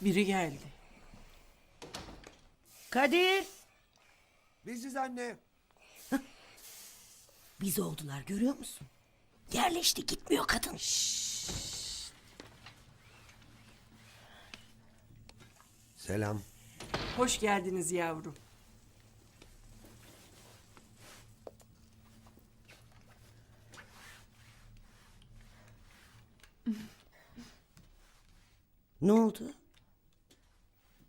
Biri geldi. Kadir. Biziz anne. Biz oldular görüyor musun? Yerleşti gitmiyor kadın. Selam. Hoş geldiniz yavrum. Ne oldu?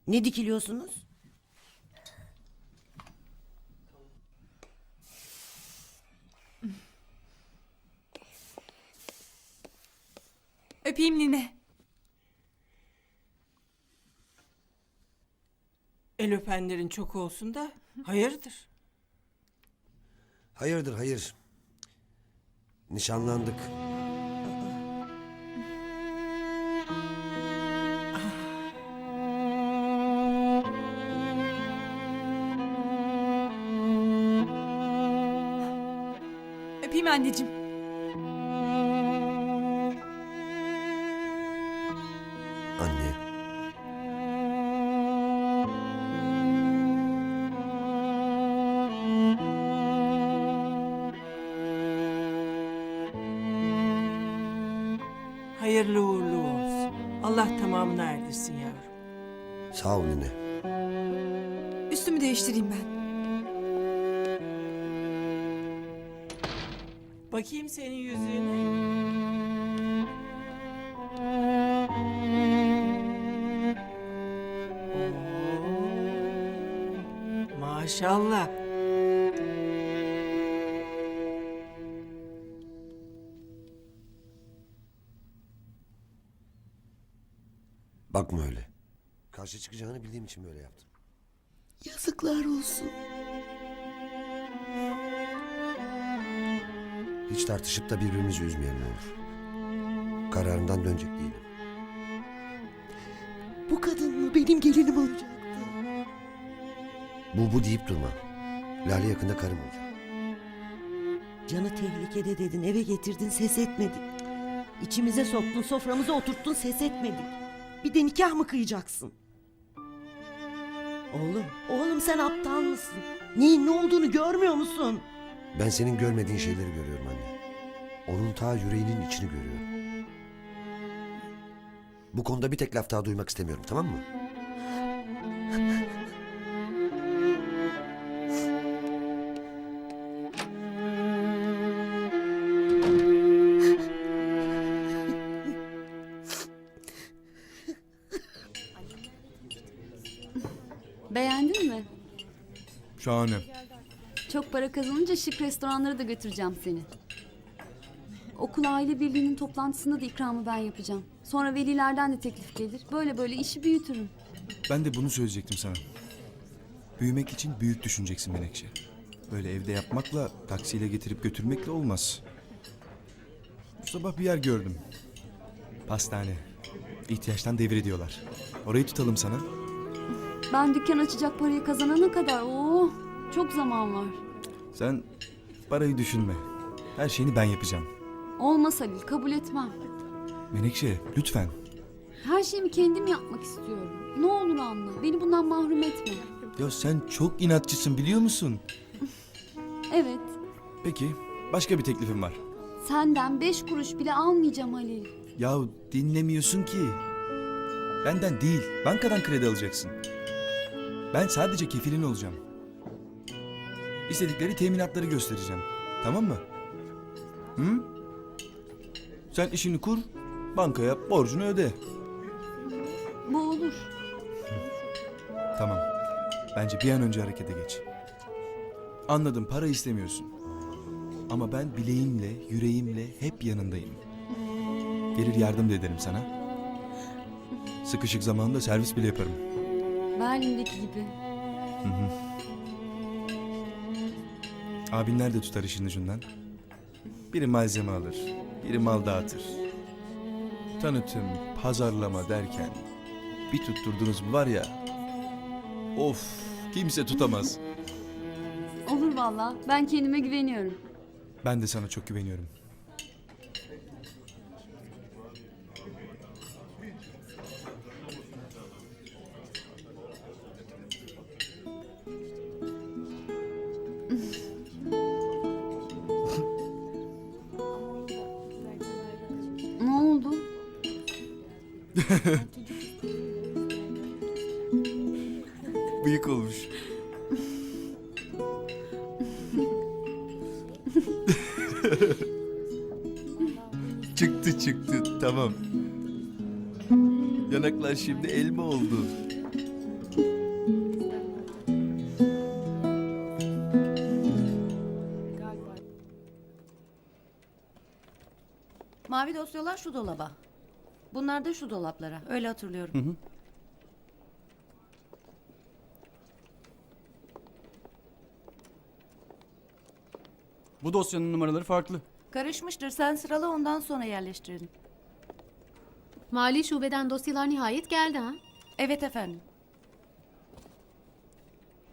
Ne dikiliyorsunuz? Öpeyim Nine. El öpenlerin çok olsun da hayırdır? Hayırdır hayır. Nişanlandık. Anneciğim. Anne. Hayırlı uğurlu olsun. Allah tamamını erdirsin yavrum. Sağ ol nene. Üstümü değiştireyim ben. Bakayım senin yüzüğüne. Maşallah. Bakma öyle. Karşı çıkacağını bildiğim için böyle yaptım. Yazıklar olsun. Hiç tartışıp da birbirimizi üzmeyelim ne olur. Kararımdan dönecek değilim. Bu kadın mı benim gelinim olacaktı? Bu bu deyip durma. Lale yakında karım olacak. Canı tehlikede dedin eve getirdin ses etmedik. İçimize soktun soframıza oturttun ses etmedik. Bir de nikah mı kıyacaksın? Oğlum, oğlum sen aptal mısın? Neyin ne olduğunu görmüyor musun? Ben senin görmediğin şeyleri görüyorum anne. Onun ta yüreğinin içini görüyorum. Bu konuda bir tek laf daha duymak istemiyorum tamam mı? Beğendin mi? Şahane. Çok para kazanınca şık restoranlara da götüreceğim seni. Okul aile birliğinin toplantısında da ikramı ben yapacağım. Sonra velilerden de teklif gelir. Böyle böyle işi büyütürüm. Ben de bunu söyleyecektim sana. Büyümek için büyük düşüneceksin Menekşe. Böyle evde yapmakla, taksiyle getirip götürmekle olmaz. Bu sabah bir yer gördüm. Pastane. İhtiyaçtan devrediyorlar. Orayı tutalım sana. Ben dükkan açacak parayı kazanana kadar oo çok zaman var. Sen parayı düşünme. Her şeyini ben yapacağım. Olmaz Halil kabul etmem. Menekşe lütfen. Her şeyimi kendim yapmak istiyorum. Ne olur anla. Beni bundan mahrum etme. Ya sen çok inatçısın biliyor musun? Evet. Peki başka bir teklifim var. Senden beş kuruş bile almayacağım Halil. Ya dinlemiyorsun ki. Benden değil, bankadan kredi alacaksın. Ben sadece kefilin olacağım. İstedikleri teminatları göstereceğim. Tamam mı? Hı? Sen işini kur, bankaya borcunu öde. Bu olur. Tamam. Bence bir an önce harekete geç. Anladım, para istemiyorsun. Ama ben bileğimle, yüreğimle hep yanındayım. Gelir yardım da ederim sana. Sıkışık zamanda servis bile yaparım. Berlin'deki gibi. Abinler de tutar işin ucundan. Biri malzeme alır, biri mal dağıtır. Tanıtım, pazarlama derken bir tutturdunuz mu var ya... Of, kimse tutamaz. Olur valla. Ben kendime güveniyorum. Ben de sana çok güveniyorum. Bıyık olmuş. çıktı çıktı tamam. Yanaklar şimdi elma oldu. Mavi dosyalar şu dolaba. Bunlar da şu dolaplara. Öyle hatırlıyorum. Bu dosyanın numaraları farklı. Karışmıştır. Sen sırala ondan sonra yerleştirelim. Mali şubeden dosyalar nihayet geldi ha? Evet efendim.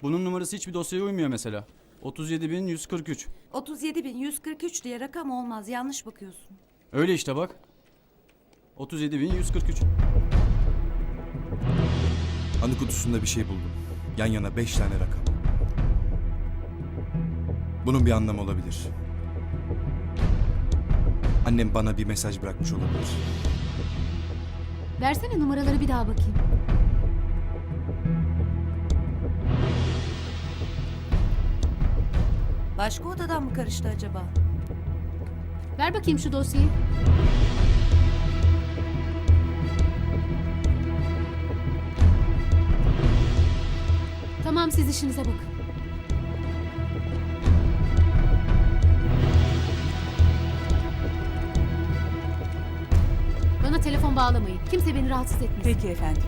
Bunun numarası hiçbir dosyaya uymuyor mesela. 37143. 37.143 diye rakam olmaz. Yanlış bakıyorsun. Öyle işte bak. 37143. Anı kutusunda bir şey buldum. Yan yana beş tane rakam. Bunun bir anlamı olabilir. Annem bana bir mesaj bırakmış olabilir. Versene numaraları bir daha bakayım. Başka odadan mı karıştı acaba? Ver bakayım şu dosyayı. Siz işinize bakın. Bana telefon bağlamayın. Kimse beni rahatsız etmesin. Peki efendim.